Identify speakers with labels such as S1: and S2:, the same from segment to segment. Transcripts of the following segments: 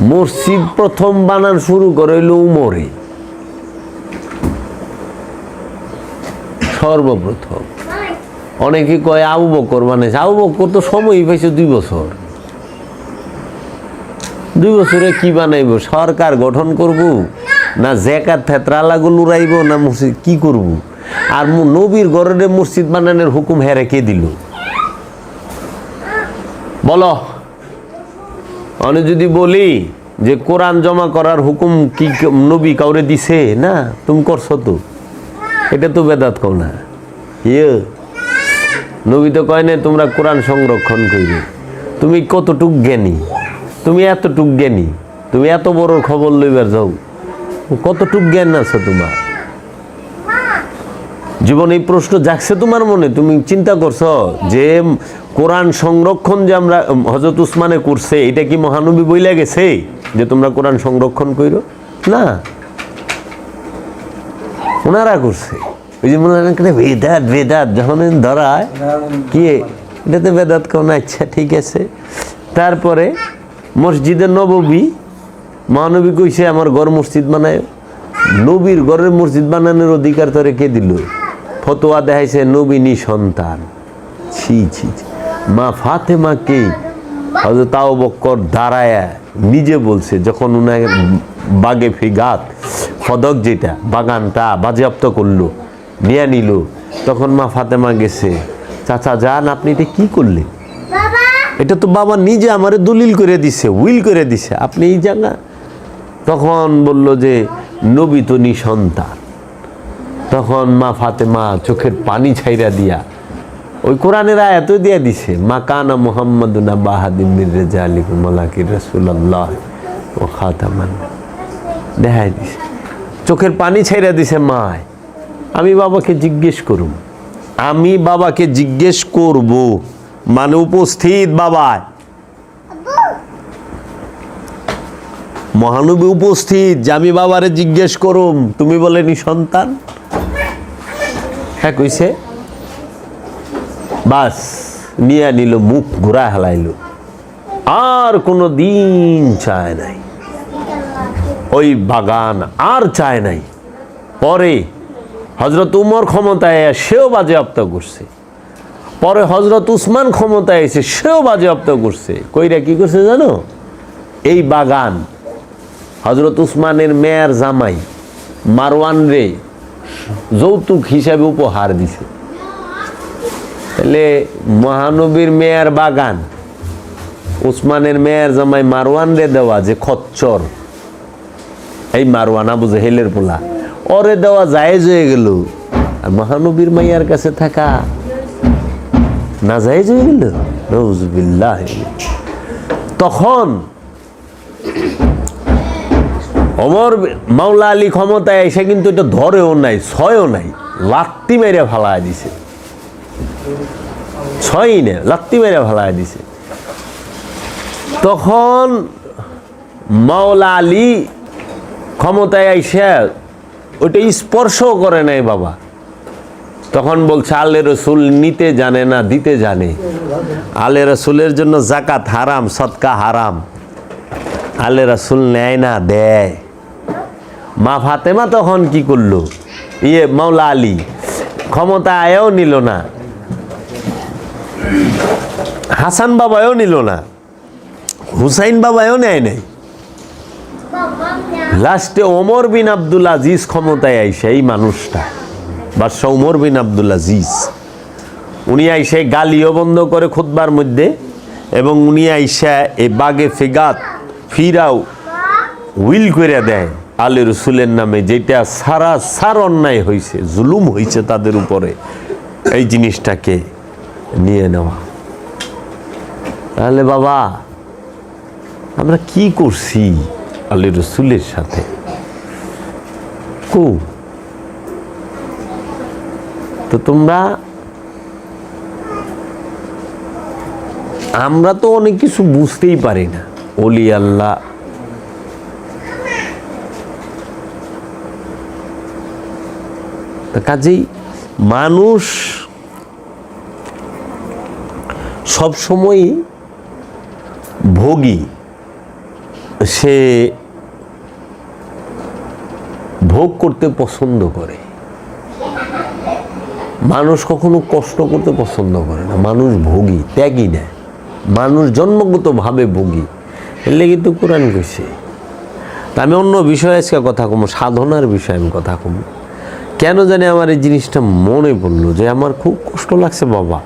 S1: মসজিদ প্রথম বানান শুরু করে হইল উমরে। সর্বপ্রথম। অনেকে কয় আবু বকর বানাইছে। আবু বকর তো সময়ই পাইছে দুই বছর। দুই বছরে কি বানাইব? সরকার গঠন করব না জেকাত থেত্রালাগুলো উড়াইব না মসজিদ কি করব? আর নবীর গড়ে মসজিদ বানানোর হুকুম হেরে কে দিল? বলো। আমি যদি বলি যে কোরআন জমা করার হুকুম কি নবী কাউরে দিছে? না, তুমি করছ তো। এটা তো বেদাত কও না। ইয়ে। নবী তো কয় না তোমরা কোরআন সংরক্ষণ করবে তুমি কতটুক জ্ঞানী? তুমি এতটুক জ্ঞানী? তুমি এত বড় খবর লইবার যাও। কতটুক জ্ঞান আছে তোমার? জীবন এই প্রশ্ন জাগছে তোমার মনে? তুমি চিন্তা করছ যে কোরআন সংরক্ষণ যে আমরা হজরত উসমানে করছে, এটা কি মহানবী বইলা গেছে? যে তোমরা কোরআন সংরক্ষণ করো না। ওনারা করছে। ওই যে মনে হয় বেদাত বেদাত, যখন ধরায়, কি এটাতে বেদাত কোন আচ্ছা ঠিক আছে। তারপরে মসজিদে নববী, মহানবী কইছে, আমার গড় মসজিদ বানায়। নবীর গড়ের মসজিদ বানানোর অধিকার তোরে কে দিল? ফতোয়া দেখাইছে, নবী নি সন্তান। ছি ছি ছি। মা ফাতেমাকে হয়তো তাও বক্কর দাঁড়ায় নিজে বলছে যখন উনার বাগে ফিগাত ফদক যেটা বাগানটা বাজেয়াপ্ত করল নিয়ে নিল তখন মা ফাতেমা গেছে চাচা যান আপনি এটা কি করলেন? এটা তো বাবা নিজে আমারে দলিল করে দিছে উইল করে দিছে আপনি এই জায়গা? তখন বলল যে নবী তো নিঃসন্তান। তখন মা ফাতেমা চোখের পানি ছাইরা দিয়া ওই কোরআনের আয়াত দিয়া দিছে, মা কানা মোহাম্মদুনা বাহাদিম মির্রেজা আলী মালাকির রসুল্লাহ ও দেখাই দিছে। চোখের পানি ছাইরা দিছে মায়। আমি বাবাকে জিজ্ঞেস করুম। আমি বাবাকে জিজ্ঞেস করব। মানে উপস্থিত বাবায়। মহানবী উপস্থিত যে আমি বাবারে জিজ্ঞেস করুম, তুমি বলেনি সন্তান? হ্যাঁ কইছে বাস, নিয়ে নিল, মুখ ঘুরা হেলাইল। আর কোনো দিন চায় নাই। ওই বাগান আর চায় নাই। পরে হজরত উমর ক্ষমতায় সেও বাজেয়াপ্ত করছে। পরে হজরত উসমান ক্ষমতায় এসে সেও বাজে বাজেয়াপ্ত করছে। কইরা কি করছে জানো? এই বাগান হজরত উসমানের মেয়ের জামাই মারওয়ান রে যৌতুক হিসাবে উপহার দিছে। তাহলে মহানবীর মেয়ের বাগান, উসমানের মেয়ের জামাই মারওয়ান রে দেওয়া যে খচ্চর। এই মারওয়ান আবু জেহেলের পোলা। ওরে দেওয়া জায়েজ হয়ে গেল। আর মহানবীর মাইয়ার কাছে থাকা না জায়েজ হয়ে গেল? নজবিল্লাহ তখন অমর মাওলা আলী ক্ষমতায় এসে কিন্তু এটা ধরেও নাই, ছয়ও নাই, লাত্তি মেরে ফালা দিছে। ছয়ই না লাত্তি মেরে ফালায় দিছে। তখন মাওলা আলী ক্ষমতায় আইসা, ওইটা স্পর্শ করে নাই বাবা। তখন বলছে, আলে রসুল নিতে জানে না, দিতে জানে। আলে রসুলের জন্য জাকাত হারাম সৎকা হারাম। আলে রসুল নেয় না, দেয়। মা ফাতেমা তখন কি করল? ইয়ে মাওলা আলী ক্ষমতা আয়ও নিল না। হাসান বাবাও নিল না। হুসাইন বাবাও নেয় নাই। লাস্টে ওমর বিন আব্দুল আজিজ ক্ষমতায় আইসে এই মানুষটা। বাদশাহ ওমর বিন আব্দুল আজিজ। উনি আইসে গালিও বন্ধ করে খুতবার মধ্যে এবং উনি আইসা এ বাগে ফেগাত ফিরাও উইল করে দেয় আলী রসুলের নামে, যেটা সারা সার অন্যায় হয়েছে জুলুম হয়েছে তাদের উপরে। এই জিনিসটাকে নিয়ে নেওয়া। তাহলে বাবা, আমরা কি করছি আলী রসুলের সাথে? কু? তো তোমরা, আমরা তো অনেক কিছু বুঝতেই পারি না। অলি আল্লাহ। কাজেই মানুষ সবসময়ই ভোগী, সে ভোগ করতে পছন্দ করে। মানুষ কখনো কষ্ট করতে পছন্দ করে না। মানুষ ভোগী ত্যাগই নেয় মানুষ জন্মগতভাবে ভোগী। এর লেগে তো কোরআন তা আমি অন্য বিষয়ে আজকে কথা কমো, সাধনার বিষয়ে আমি কথা কমো। কেন জানি আমার এই জিনিসটা মনে পড়ল যে আমার খুব কষ্ট লাগছে, বাবা।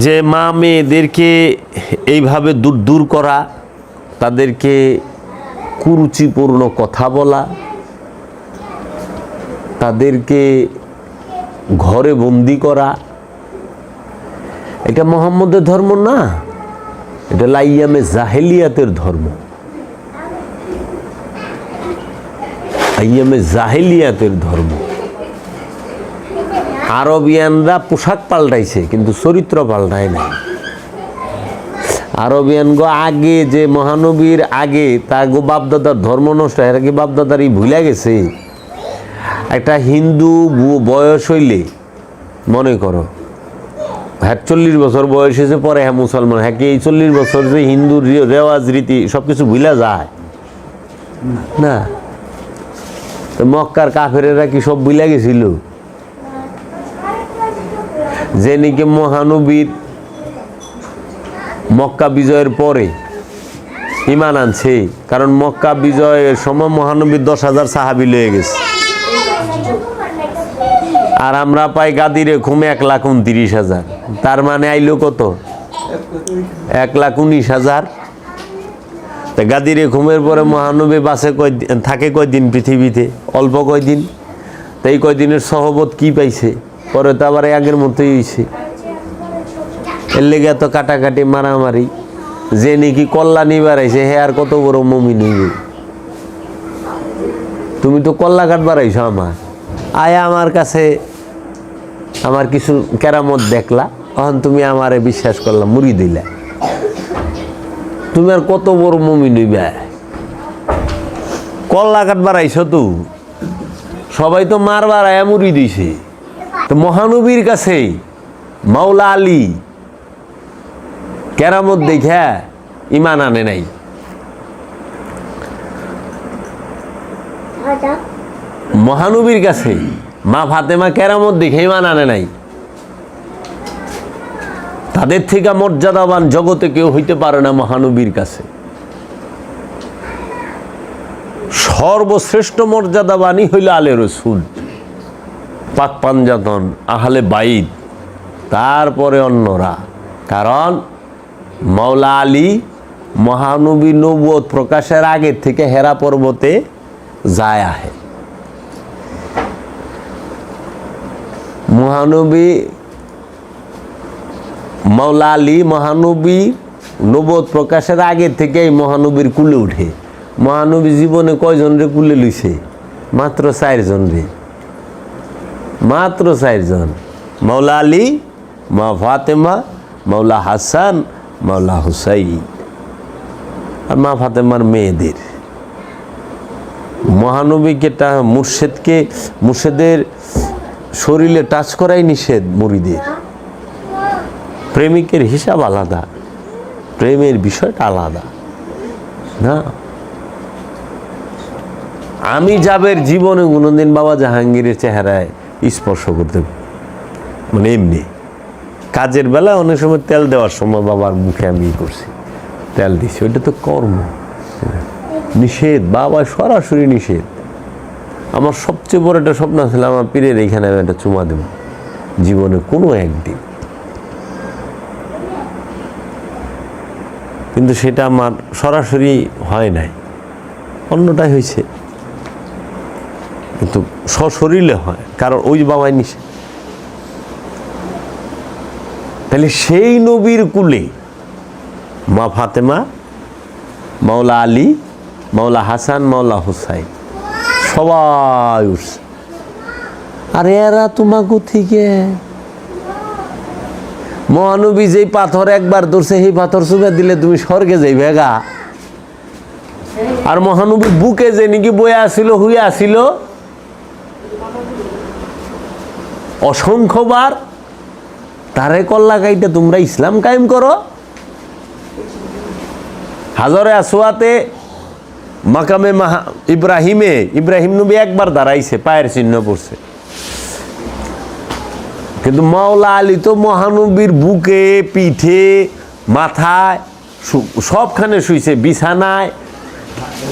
S1: যে মা মেয়েদেরকে এইভাবে দূর দূর করা, তাদেরকে কুরুচিপূর্ণ কথা বলা, তাদেরকে ঘরে বন্দি করা, এটা মোহাম্মদের ধর্ম না, এটা লাইয়ামে জাহেলিয়াতের ধর্ম। আইয়ামে জাহেলিয়াতের ধর্ম। আরবিয়ানরা পোশাক পাল্টাইছে, কিন্তু চরিত্র পাল্টায় নাই। আরবিয়ানগো আগে যে মহানবীর আগে তার গো বাপদাদার ধর্ম নষ্ট, এরা কি বাপদাদারই ভুলে গেছে? একটা হিন্দু বয়স হইলে, মনে করো হ্যাঁ চল্লিশ বছর বয়স হয়েছে পরে হ্যাঁ মুসলমান হ্যাঁ কি এই চল্লিশ বছর যে হিন্দু রেওয়াজ রীতি সব কিছু ভুলে যায়? না। মক্কার কাফেরেরা কি সব ভুলে গেছিল? যে নাকি মহানবীর মক্কা বিজয়ের পরে ইমান আনছে, কারণ মক্কা বিজয়ের সময় মহানবীর দশ হাজার সাহাবি লয়ে গেছে। আর আমরা পাই গাদিরে ঘুমে এক লাখ উনত্রিশ হাজার। তার মানে আইলো কত? এক লাখ উনিশ হাজার। তা গাদিরে ঘুমের পরে মহানবী বাসে কয়দিন থাকে কয়দিন পৃথিবীতে? অল্প কয়দিন? তো এই কয়দিনের সহবত কি পাইছে? পরে তো আবার আগের মতোই হয়েছে এর লেগে এত কাটাকাটি, মারামারি। যে নাকি কল্যাণী বাড়াইছে, হে আর কত বড় মমি নিবে তুমি তো কল্লা কাঠ বাড়াইছো আমার। আয় আমার কাছে আমার কিছু কেরামত দেখলা তখন তুমি আমারে বিশ্বাস করলাম মুড়ি দিলা। তুমি আর কত বড় মমি নিবে কল্লা কাঠ বাড়াইছো তো। সবাই তো মার বাড়ায় মুড়ি দিছে। তো মহানবীর কাছে মাওলা আলী কেরামত দেখা ইমান আনে নাই। মহানবীর কাছে মা ফাতেমা কেরামত দেখে ইমান আনে নাই। তাদের থেকে মর্যাদাবান জগতে কেউ হইতে পারে না মহানবীর কাছে। সর্বশ্রেষ্ঠ মর্যাদাবানই হইল আলে রসুল। পাক পাঞ্জাতন, আহলে বাইদ তারপরে অন্যরা। কারণ মাওলা আলী মহানবী নবুয়ত প্রকাশের আগে থেকে হেরা পর্বতে যায় আহে। মহানবী, মাওলা আলী মহানবী নবদ প্রকাশের আগে থেকে এই মহানবীর কুলে উঠে। মহানবী জীবনে কয়জন রে কুলে লইছে? মাত্র চারজন রে। মাত্র চারজন। মৌলা আলী, মা ফাতেমা মৌলা হাসান মৌলা হুসাইন। আর মা ফাতেমার মেয়েদের। মহানবীকে টা, মুর্শেদকে, মুর্শেদের শরীরে টাচ করাই নিষেধ মুড়িদের। প্রেমিকের হিসাব আলাদা। প্রেমের বিষয়টা আলাদা। না? আমি যাবের জীবনে কোনোদিন বাবা জাহাঙ্গীরের চেহারায় স্পর্শ করতে মানে এমনি। কাজের বেলা অনেক সময় তেল দেওয়ার সময় বাবার মুখে আমি করছি। তেল দিছি। ওইটা তো কর্ম। নিষেধ। বাবা সরাসরি নিষেধ। আমার সবচেয়ে বড় একটা স্বপ্ন ছিল, আমার পীরের এইখানে আমি একটা চুমা দেব। জীবনে কোনো একদিন। কিন্তু সেটা আমার সরাসরি হয় নাই। অন্যটাই হয়েছে কিন্তু সশরীরে হয়, কারণ ওই বাবাই নিষেধ তাহলে সেই নবীর কুলে মা ফাতেমা, মাওলা আলী, মাওলা হাসান, মাওলা হুসাইন সবাই উঠছে। আর এরা তোমাকে থেকে। মহানবী যেই পাথর একবার ধরছে, সেই পাথর চুবে দিলে তুমি স্বর্গে যাইবে ভেগা আর মহানবী বুকে যে নাকি বয়ে আসিল, হুয়ে আসিল অসংখ্যবার তারে কল্লা গাইতে তোমরা ইসলাম কায়েম করো। হাজরে আসোয়াতে মাকামে মাহা ইব্রাহিমে, ইব্রাহিম নবী একবার দাঁড়াইছে, পায়ের চিহ্ন পড়ছে। কিন্তু মাওলা আলী তো মহানবীর বুকে, পিঠে, মাথায় সবখানে শুইছে, বিছানায়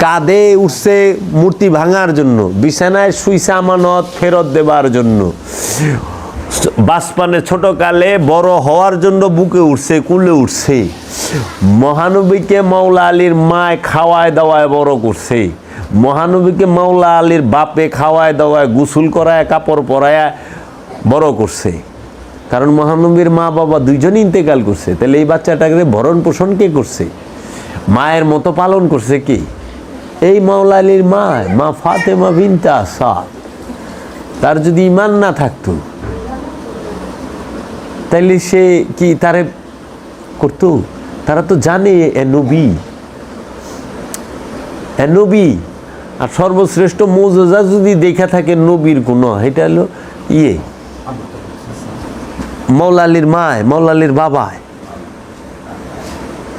S1: কাঁধে উঠছে মূর্তি ভাঙার জন্য, বিছানায় শুইছে আমানত ফেরত দেবার জন্য। বাসপানে ছোট কালে বড় হওয়ার জন্য বুকে উঠছে, কুলে উঠছে। মহানবীকে মাওলা আলীর মায় খাওয়ায় দাওয়ায় বড় করছে। মহানবীকে মাওলা আলীর বাপে খাওয়ায় দাওয়ায়, গোসল করায়, কাপড় পরায় বড় করছে। কারণ মহানবীর মা বাবা দুইজনই ইন্তেকাল করছে। তাহলে এই বাচ্চাটাকে ভরণ পোষণ কে করছে? মায়ের মতো পালন করছে কি? এই মাওলা আলীর মা মা ফাতেমা বিনতা সাদ তার যদি ইমান না থাকতো, তাইলে সে কি তারে করতো? তারা তো জানে এ নবী। এ নবী, আর সর্বশ্রেষ্ঠ মৌজা যদি দেখা থাকে নবীর গুণ এটা হলো ইয়ে। মৌলালির মায় মৌলালির বাবায়।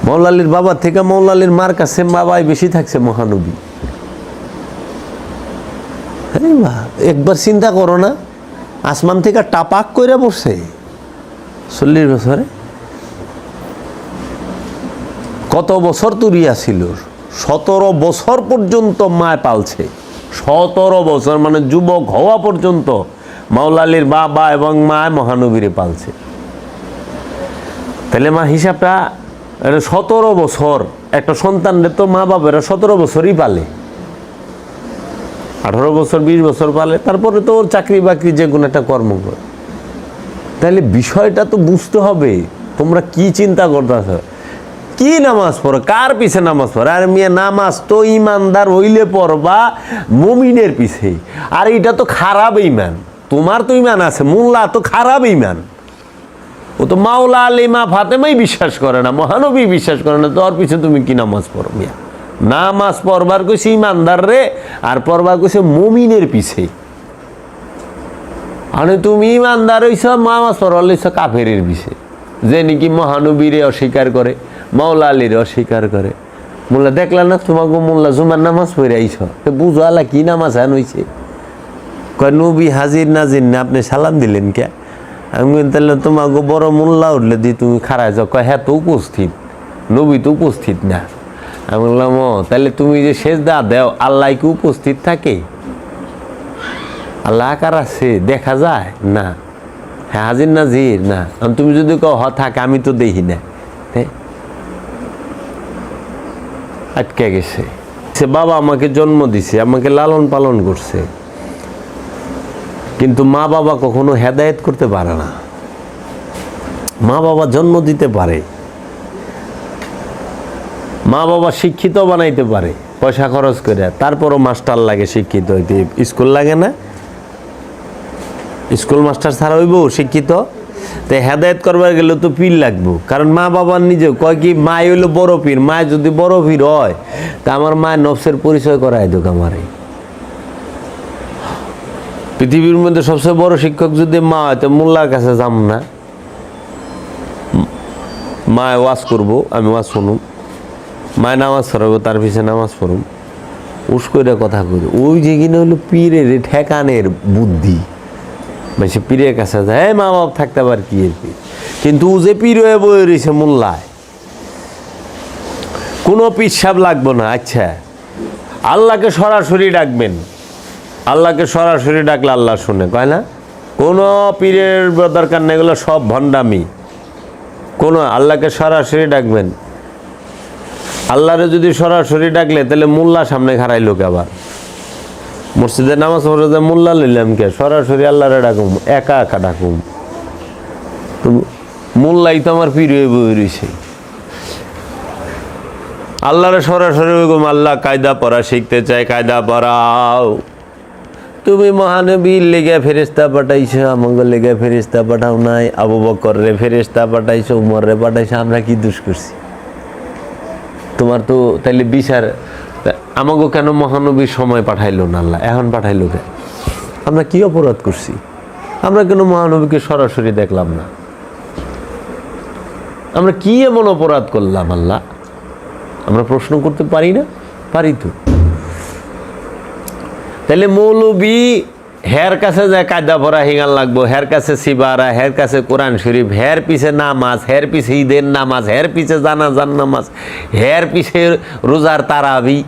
S1: মৌলালির বাবার থেকে মৌলালির মার কাছে বাবাই বেশি থাকছে মহানবী। একবার চিন্তা করো না, আসমান থেকে টাপাক করে পড়ছে। চল্লিশ বছরে কত বছর তুরিয়া ছিল? সতেরো বছর পর্যন্ত মায় পালছে। সতেরো বছর মানে যুবক হওয়া পর্যন্ত মাওলালির বাবা এবং মা মহানবীরে পালছে। তাহলে মা হিসাবটা এটা সতেরো বছর। একটা সন্তানরে তো মা বাবারা সতেরো বছরই পালে। আঠারো বছর, বিশ বছর পালে, তারপরে তো ওর চাকরি বাকরি যে কোনো একটা কর্ম করে। তাহলে বিষয়টা তো বুঝতে হবে, তোমরা কি চিন্তা করতেছ? কি নামাজ পড়ো? কার পিছে নামাজ পড়ো? আর মিয়া, নামাজ তো ইমানদার হইলে পড়বা মুমিনের পিছে। আর এটা তো খারাপ ইমান। তোমার তো ইমান আছে মোল্লা তো খারাপ ইমান। ও তো মাওলা আলী, মা ফাতেমাই বিশ্বাস করে না, মহানবী বিশ্বাস করে না তোর পিছে তুমি কি নামাজ পড়ো মিয়া? নামাজ পড়বার কইছে ইমানদার রে, আর পড়বার কইছে মুমিনের পিছে। মানে তুমি ইমানদার হইছ, নামাজ পড়বার লইছ কাফেরের পিছে। যে নাকি মহানবীরে অস্বীকার করে, মাওলা আলীরে অস্বীকার করে। মোল্লা দেখলা না তোমাকে মোল্লা জুমার নামাজ পড়ে আইছ? তো বুঝো আলা কি নামাজ আন হইছে? কয়, নবী হাজির নাজির না আপনি সালাম দিলেন কে? আমি তাহলে তোমাকে বড় মোল্লা উঠলে দিয়ে তুমি খারায় যাও। কয় হ্যাঁ তো উপস্থিত। নবী তো উপস্থিত না। আমি বললাম, ও, তাহলে তুমি যে শেষ দা দেও, আল্লাহ কি উপস্থিত থাকে? আল্লাহ আকার আছে, দেখা যায়? না। হ্যাঁ হাজির না। এখন তুমি যদি কও, হ, থাক, আমি তো দেখি না। আটকে গেছে। সে বাবা আমাকে জন্ম দিছে, আমাকে লালন পালন করছে। কিন্তু মা বাবা কখনো হেদায়েত করতে পারে না। মা বাবা জন্ম দিতে পারে। মা বাবা শিক্ষিত বানাইতে পারে, পয়সা খরচ করে। তারপরও মাস্টার লাগে, শিক্ষিত হইতে। স্কুল লাগে না? স্কুল মাস্টার ছাড়া হইব, শিক্ষিত? তো হেদায়ত করবার গেলে তো পীর লাগবো। কারণ মা বাবার নিজে কয় কি মায় হইল বড় পীর মায় যদি বড় পীর হয়, তা আমার মায়ের নফসের পরিচয় করাই দোক আমারে। পৃথিবীর মধ্যে সবচেয়ে বড় শিক্ষক যদি মা হয়, তো মোল্লার কাছে যাম না। মায় ওয়াজ করব, আমি ওয়াজ শুনুম। মায় নামাজ পড়াবো, তার পিছনে নামাজ পড়ুম। উস করে কথা কই ওই যে কিনা হলো পীরের ঠেকানের বুদ্ধি। মানে সে পীরের কাছে যায়, "এই মা বাপ, থাকতে পার কি এর পীর? কিন্তু ও যে পীর হয়ে বয়ে রয়েছে মোল্লায়, কোনো পিসাব লাগবো না আচ্ছা। আল্লাহকে সরাসরি ডাকবেন। আল্লাহকে সরাসরি ডাকলে আল্লাহ শুনে, কয় না? কোনো পীরের দরকার নেই, এগুলো সব ভণ্ডামি। কোনো আল্লাহকে সরাসরি ডাকবেন? আল্লাহরে যদি সরাসরি ডাকলে, তাহলে মোল্লা সামনে খারাই লোক আবার। মসজিদে নামাজ পড়ে মোল্লা লইলাম কে? সরাসরি আল্লাহরে ডাকুম, একা একা ডাকুম। তো মোল্লাই তো আমার পীর হয়ে বই রয়েছে আল্লাহরে সরাসরি ওইরকম আল্লাহ কায়দা পড়া শিখতে চাই কায়দা পড়াও। তুমি মহানবীর লেগে ফেরিস্তা পাঠাইছো আমাকে লেগে ফেরিস্তা পাঠাও নাই আবু বকর রে ফেরিস্তা পাঠাইছো উমর রে পাঠাইছো, আমরা কি দুষ করছি? তোমার তো তাইলে বিচার আমাকে কেন মহানবীর সময় পাঠাইলো না আল্লাহ? এখন পাঠাইলো কেন আমরা কি অপরাধ করছি? আমরা কেন মহানবীকে সরাসরি দেখলাম না? আমরা কি এমন অপরাধ করলাম আল্লাহ? আমরা প্রশ্ন করতে পারি না? পারি তো। তাহলে মৌলবী হের কাছে যায় কায়দা ভরা হিঙ্গাল লাগবো, হের কাছে সিবারা, হের কাছে কোরআন শরীফ, হের পিছে নামাজ, হের পিছে ঈদের নামাজ, হের পিছে জানাজান নামাজ, হের পিছে রোজার তারাবি,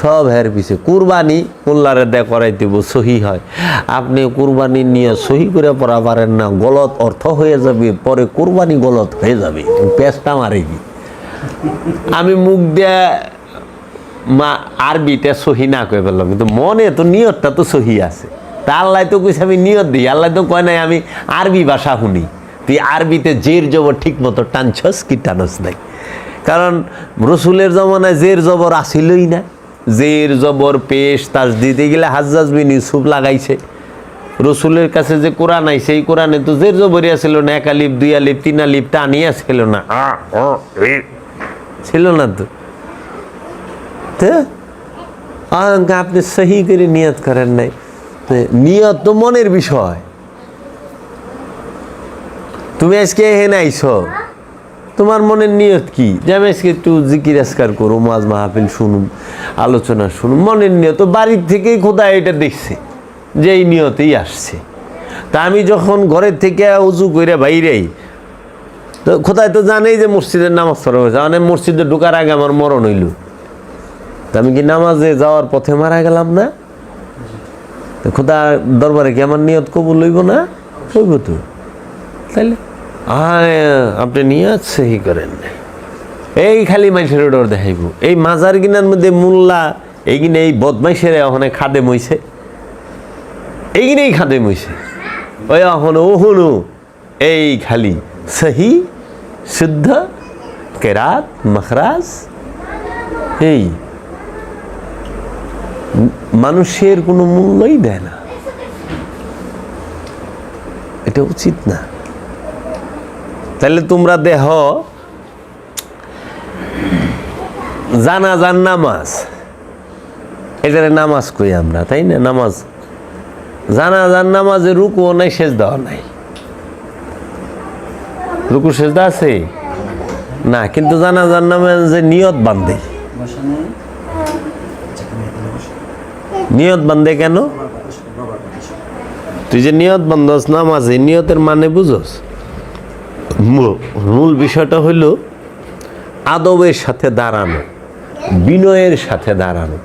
S1: সব হের পিছে। কুরবানি মোল্লারে দে করাই দিব, সহি হয়। আপনি কুরবানি নিয়ে সহি করে পড়া পারেন না, গলত অর্থ হয়ে যাবে, পরে কুরবানি গলত হয়ে যাবে। পেঁচটা মারে আমি মুখ দিয়ে মা আরবিটা সহি না কয়ে ফেললাম কিন্তু মনে তো নিয়তটা তো সহি আছে। তা আল্লাহ তো কইছে আমি নিয়ত দিই। আল্লাহ তো কয় নাই আমি আরবি ভাষা শুনি। তুই আরবিতে জের জবর ঠিক মতো টানছস কি টানস নাই। কারণ রসুলের জমানায় জের জবর আসিলই না। জের জবর পেশ তাজ দিতে গেলে হাজ্জাজ বিন ইউসুফ লাগাইছে। রসুলের কাছে যে কোরআন আইছে এই কোরআনে তো জের জবরই ছিল না। এক আলিপ দুই আলিপ তিন আলিপ টানিয়া ছিল না। আ, ছিল না তো। তো? আঙ্ক আপনি সহি করে নিয়ত করেন নাই। নিয়ত তো মনের বিষয়। তুমি আজকে এখানে আইছো। তোমার মনের নিয়ত কি? যে আমি আজকে একটু জিকির আসকার মাজ মাহফিল শুনুম, আলোচনা শুনুম। মনের নিয়ত বাড়ির থেকেই খোদা এটা দেখছে, যে এই নিয়তেই আসছে। তা আমি যখন ঘরের থেকে উজু করে বাইরেই তো খোদায় তো জানেই যে মসজিদের নামাজ পড়া হয়েছে। মানে মসজিদে ঢোকার আগে আমার মরণ হইল। আমি কি নামাজে যাওয়ার পথে মারা গেলাম না? খোদা দরবারে কি আমার নিয়ত কবুল হইব না? হইব তো। তাইলে? আয়, আপনি নিয়ত সহি করেন। এই খালি মাইসের ডর দেখাইব। এই মাজার গিনার মধ্যে মোল্লা, এই কিনে এই বদমাইশের ওখানে খাদে মইছে এই কিনেই খাদে মইছে ওই এখন ওহনু, এই খালি সহি, শুদ্ধ, কেরাত, মখরাজ, এই মানুষের কোনো মূল্যই দেয় না। এটা উচিত না। তাহলে তোমরা দেহ, জানা জানাজান নামাজ। এটারে নামাজ কই আমরা, তাই না? নামাজ। জানা জানাজান নামাজে রুকুও নাই শেষ দেওয়া নাই। রুকু, সেজদা আছে? না, কিন্তু জানা জানাজান নামাজে নিয়ত বান্ধে। নিয়ত বান্ধে কেন? তুই যে নিয়ত বান্ধস নামাজে নিয়তের মানে বুঝস? মূল- বিষয়টা হইল আদবের সাথে দাঁড়ানো, বিনয়ের সাথে দাঁড়ানো।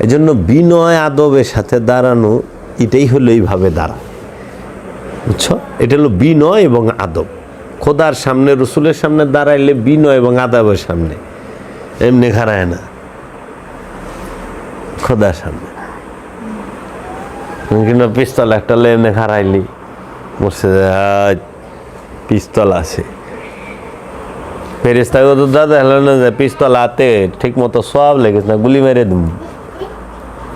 S1: এই জন্য বিনয়, আদবের সাথে দাঁড়ানো, এটাই হলো এইভাবে দাঁড়া। বুঝছ? এটা হলো বিনয় এবং আদব। খোদার সামনে, রসুলের সামনে দাঁড়াইলে বিনয় এবং আদবের সামনে। এমনি খারায় না। খোদার সামনে। কিন্তু পিস্তল একটা লেনে খারাইলি বসে পিস্তল আছে। ফেরিস্তা তো দাদা হলো না যে পিস্তল হাতে ঠিক মতো সব লেগেছে না, গুলি মেরে দিম।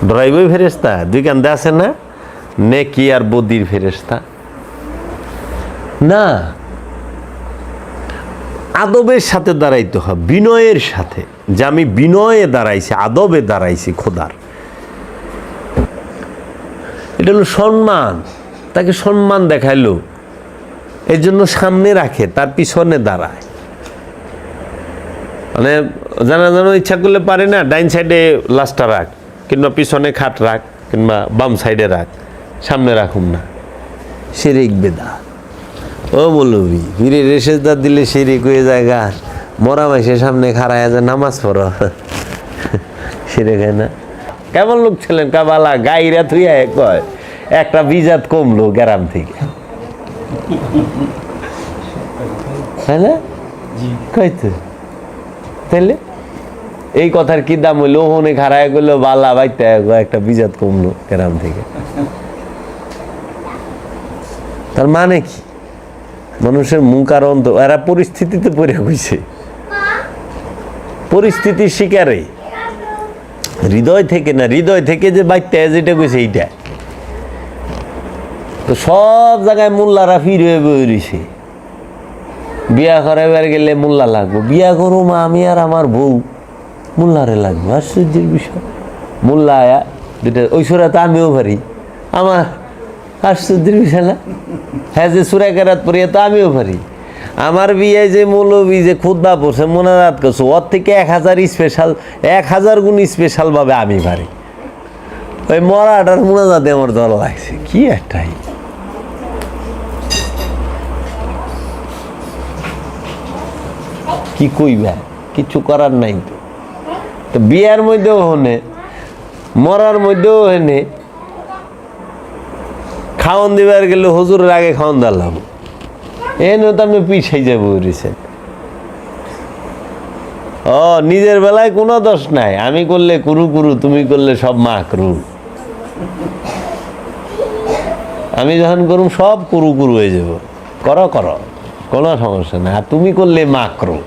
S1: ড্রাইভই ফেরেস্তা দুই কান্দে আছে না? নেকি আর বদির ফেরেস্তা না, আদবের সাথে দাঁড়াইতে হয়, বিনয়ের সাথে। যে আমি বিনয়ে দাঁড়াইছি, আদবে দাঁড়াইছি খোদার। এটা হলো সম্মান, তাকে সম্মান দেখাইলো। এর জন্য সামনে রাখে, তার পিছনে দাঁড়ায়। মানে জানা জানো ইচ্ছা করলে পারে না, ডাইন সাইডে লাস্টটা রাখ, কিংবা পিছনে খাট রাখ, কিংবা বাম সাইডে রাখ, সামনে রাখুন না। শিরিক বেদা। ও বলবি ফিরে রেশেজদার দিলে শিরিক হয়ে জায়গা মরা মাসের সামনে খাড়ায় যে নামাজ পড়ো। শিরে খায় না? কেমন লোক ছিলেন কাবালা? গাইরা থুইয়া কয়? একটা বিজাত কমলো গ্রাম থেকে। তাই না কইতো। তাইলে? এই কথার কি দাম হইল? ওখানে খারায় গেলো বালা বাইতে একটা বিজাত কমলো গ্রাম থেকে। তার মানে কি? মানুষের মুখ আর অন্ত এরা পরিস্থিতিতে পড়ে হয়েছে পরিস্থিতির শিকারে। হৃদয় থেকে না হৃদয় থেকে যে বাইতে যেটা কইছে এইটা। তো সব জায়গায় মোল্লারা ফিরে বেরিয়েছে। বিয়া করাইবার গেলে মোল্লা লাগবো। বিয়া করো মা আমি আর আমার বউ, মোল্লারে লাগবে। আশ্চর্যের বিষয়। মোল্লা আয়া যেটা ওই সুরাতে আমিও পারি। আমার আশ্চর্যের বিষয় না? হ্যাঁ যে সুরা কেরাত পড়িয়া তো আমিও পারি। আমার বিয়ে যে মৌলবি যে খুদ্া পড়ছে, মোনাজাত করছে, ওর থেকে এক হাজার স্পেশাল এক হাজার গুণ স্পেশাল ভাবে আমি পারি। ওই মরাটার মোনাজাতে আমার দল লাগছে। কি একটাই কি কইবা? কিছু করার নাই তো। তো বিয়ার মধ্যেও হনে, মরার মধ্যেও হেনে খাওয়ান দিবার গেলে হুজুরের আগে খাওয়ান দিলাম। এনে তো আপনি পিছাই যাব রিসেন্ট ও, নিজের বেলায় কোনো দোষ নাই। আমি করলে কুরু কুরু, তুমি করলে সব মা করু আমি যখন করুম, সব কুরু কুরু হয়ে যাব। করো করো, কোনো সমস্যা নাই। আর তুমি করলে মাকরো।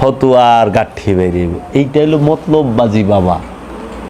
S1: ফতুয়া আর গাঠি বেরিয়ে এইটা হলো মতলব বাজি বাবা।